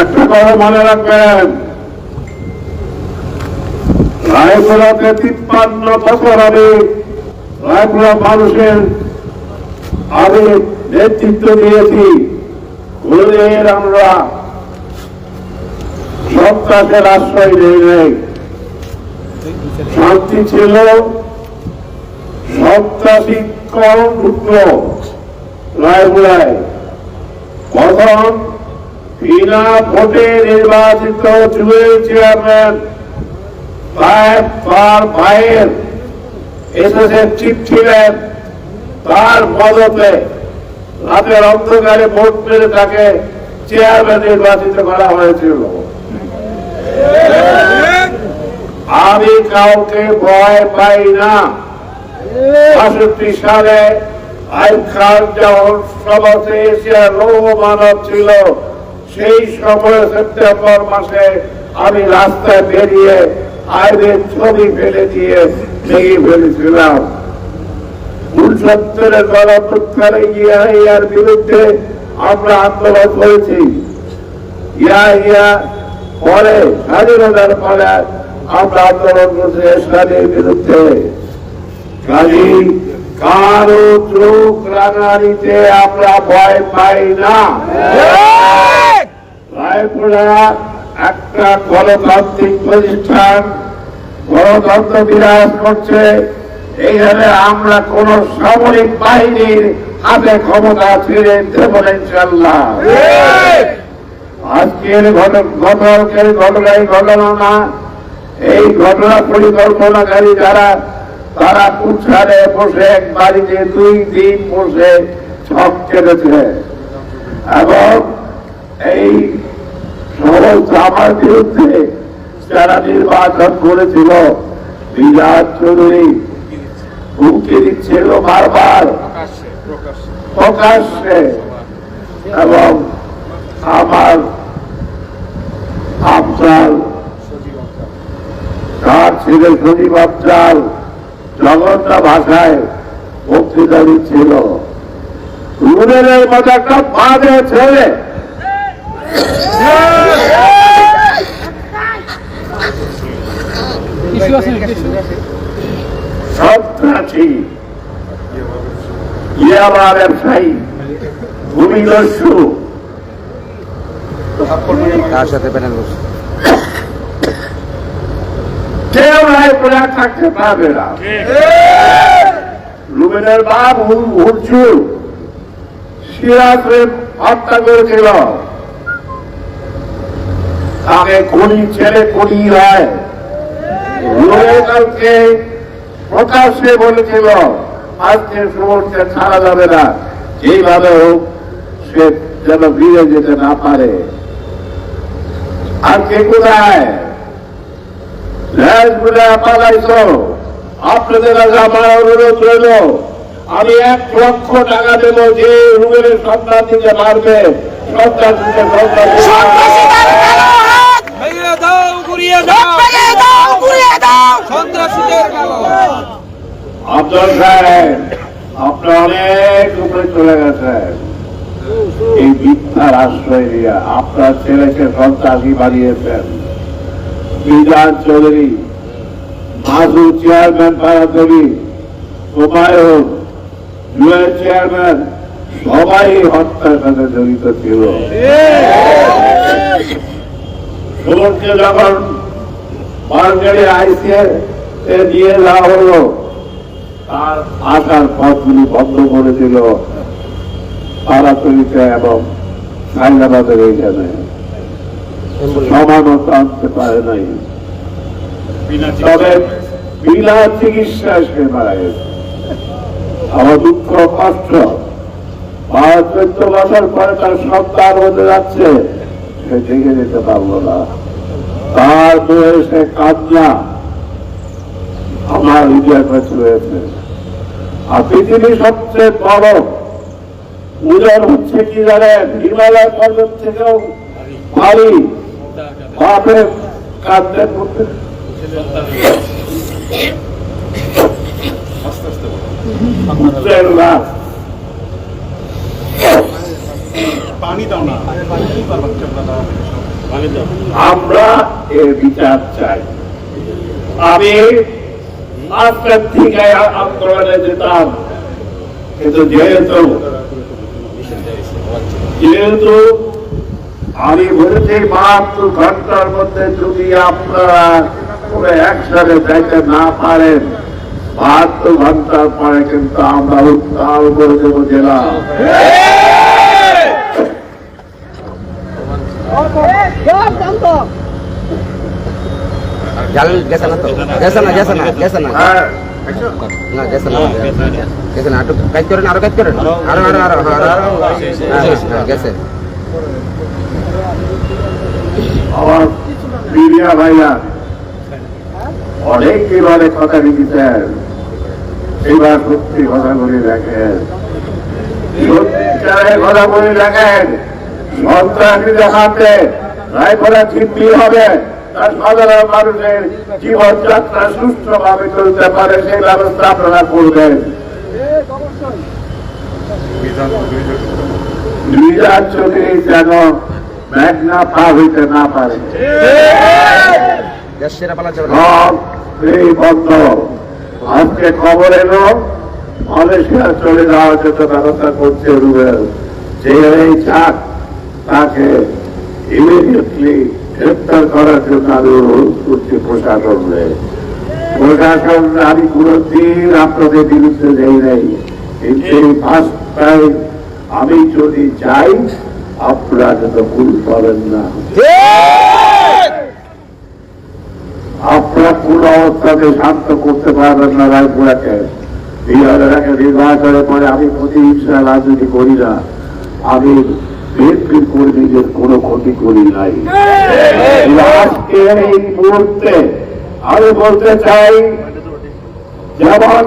একটা মনে রাখবেন। রায়পুরাতে তিপ্পান্ন বছর রায়পুরা মানুষের আমি নেতৃত্ব দিয়েছি। কোনদিন আমরা সন্ত্রাসের আশ্রয় নেই নেই। শান্তি ছিল, সন্ত্রাসী করণ ঢুকলো রায়পুরায়। প্রথম বিনা ভোটে নির্বাচিত জুয়েল চেয়ারম্যান তার ভাইয়ের এসএসএ চিফ ছিলেন। তার মদতে রাতের অন্ধকারে ভোট মেরে তাকে চেয়ারম্যান নির্বাচিত করা হয়েছিল। আমি কাউকে ভয় পাই না। বাষট্টি সালে আইন খান যখন সমাজে এশিয়ার লৌহ মানব ছিল সেই সময় সেপ্টেম্বর মাসে আমি রাস্তায় বেরিয়ে আইনের ছবি ফেলে দিয়ে ভেঙে ফেলেছিলাম। উনসত্তরের বিরুদ্ধে আমরা আন্দোলন করেছি। পরে স্বাধীনতার পরে আমরা আন্দোলন বিরুদ্ধে। কাজী কারও চোখ রাঙানিতে আমরা ভয় পাই না। রায়পুরা একটা গণতান্ত্রিক প্রতিষ্ঠান। গণতন্ত্র বিরাজ করছে। এইখানে আমরা কোন সামরিক বাহিনীর হাতে ক্ষমতা ছেড়ে দেব ইনশাল্লাহ আজকের ঘটনা গতকালের ঘটনাই ঘটনা না, এই ঘটনা পরিকল্পনাকারী যারা, তারা কুঠারে বসে এক বাড়িতে দুই দিন বসে ছক কেটেছে। এবং এই যারা নির্বাচন করেছিল এবং আমার আফজাল, তার ছেলে সজীব আফজাল জগন্না ভাষায় বক্তৃতা দিচ্ছিল। রুবেলের মতো একটা ছেলে। সন্ত্রাসী ইয়াবা ব্যবসায়ী। ভূমিদস্যু কার সাথে প্যানেল বসে? কেউ নাই প্রজা থাকতে পারবে না। রুবেনের বাপ হুরচু সিরাজকে হত্যা করেছিল। তাকে খুনি ছেলে খুনি হয় রুবেনকে প্রকাশ্যে বলেছিল, আজকের মুহূর্তে ছাড়া যাবে না। যেইভাবে হোক, সে যেন ফিরে যেতে না পারে। আর কে কোথায়? পালাইছ। আপনাদের আমার অনুরোধ রইল, আমি এক লক্ষ টাকা দেবো, যে রুমের সন্তান দিতে পারবে সন্তান দিতে সন্তান দাও গুড়িয়ে দাও। দাও, গুঁড়িয়ে দাও। সন্ত্রাসীদের আব্দুল সাহেব আপনি অনেক উপরে চলে গেছেন। এই মিথ্যার আশ্রয় দিয়ে আপনার ছেলেকে সন্ত্রাসী বানিয়েছেন। বিধান চৌধুরী মাসু চেয়ারম্যান পাড়া দেবী হুমায়ুন জুয়েল চেয়ারম্যান সবাই হত্যার সাথে জড়িত ছিল। সুমনকে যখন মার্কেটে আইসিএ দিয়ে যাওয়া হলো, তার আসার পথগুলি বন্ধ করে দিল। পাড়াতলিতে এবং হায়দ্রাবাদের এইখানে সমানতা আনতে পারে নাই। তবে বিনা চিকিৎসা সে আমার দুঃখ কষ্ট। বারো চোদ্দ বছর পরে তার সন্তান হতে যাচ্ছে, সে দেখে যেতে পারল না। তার বয়সে কান্না আমার হৃদয় কাছে রয়েছে। আর পৃথিবীর সবচেয়ে বড় উদর হচ্ছে কি জানেন? হিমালয় পর্বত থেকেও ভারী কাঁদলেন মধ্যে। পানি দাও না। আমরা এর বিচার চাই। আমি আজকের থেকে আন্দোলনে যেতাম, কিন্তু যেহেতু যেহেতু আমি বলেছি মাত্র ঘণ্টার মধ্যে যদি আপনারা কোনো একসাথে যাইতে না পারেন, বাহাত্তর ঘণ্টার পরে কিন্তু আমরা উত্তাল করে দেবো জেলা। জাল গেছে না তো? গেছে না গেছে না গেছে না। হ্যাঁ। না গেছে না গেছে না আরও কাজ করেন আরও কাজ করেন। আরও আরও আরও আরও আরও হ্যাঁ, হ্যাঁ, গেছে। আমার মিডিয়া ভাইয়া অনেক এবারে কথা লিখেছেন এবার সত্যি কথা বলে দেখেন। সত্যিকারের কথা বলে দেখেন। সন্ত্রাসীদের হাতে রায়পড়া ছিপি হবে। তার সাধারণ মানুষের জীবনযাত্রা সুস্থভাবে চলতে পারে সেই ব্যবস্থা আপনারা করবেন। নিজের চোখে যেন মেঘনা পা হইতে না পারে। না। এই বন্ধ। আজকে খবর এলো মালয়েশিয়া চলে যাওয়ার জন্য ব্যবস্থা করছে রুবেল। যে এই চাক তাকে ইমিডিয়েটলি গ্রেপ্তার করার জন্য আমি অনুরোধ করছি প্রশাসনকে। প্রশাসন আমি কোনোদিন আপনাদের বিরুদ্ধে যাই নাই। কিন্তু ফার্স্ট টাইম আমি যদি যাই আপনারা কিন্তু ভুল পাবেন না। আপনারা কোন অবস্থাতে শান্ত করতে পারবেন না রায়পুরাকে। বিহারের নির্বাচনের পরে আমি প্রতিহিংসা রাজনীতি করি না। আমি বিএনপির কর্মীদের কোনো ক্ষতি করি নাই। আজকে এই মুহূর্তে আমি বলতে চাই, যেমন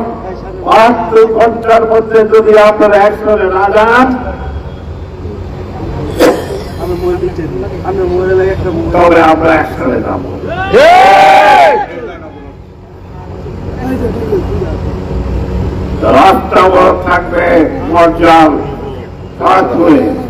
মাত্র ঘণ্টার মধ্যে যদি আপনারা একসঙ্গে না যান রাস্তা বড় থাকবে পাথরে।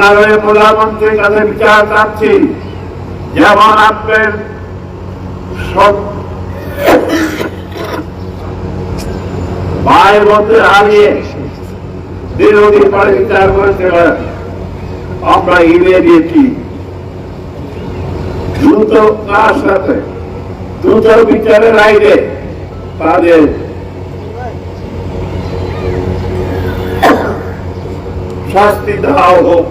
মাননীয় প্রধানমন্ত্রীর কাছে বিচার চাচ্ছি। যেমন আপনার মায়ের মধ্যে হারিয়ে দীর্ঘদিন পরে বিচার করেছিলেন, আমরা ইমিডিয়েটলি দ্রুত তার সাথে, দ্রুত বিচারের আইনে তাদের শাস্তি দেওয়া হোক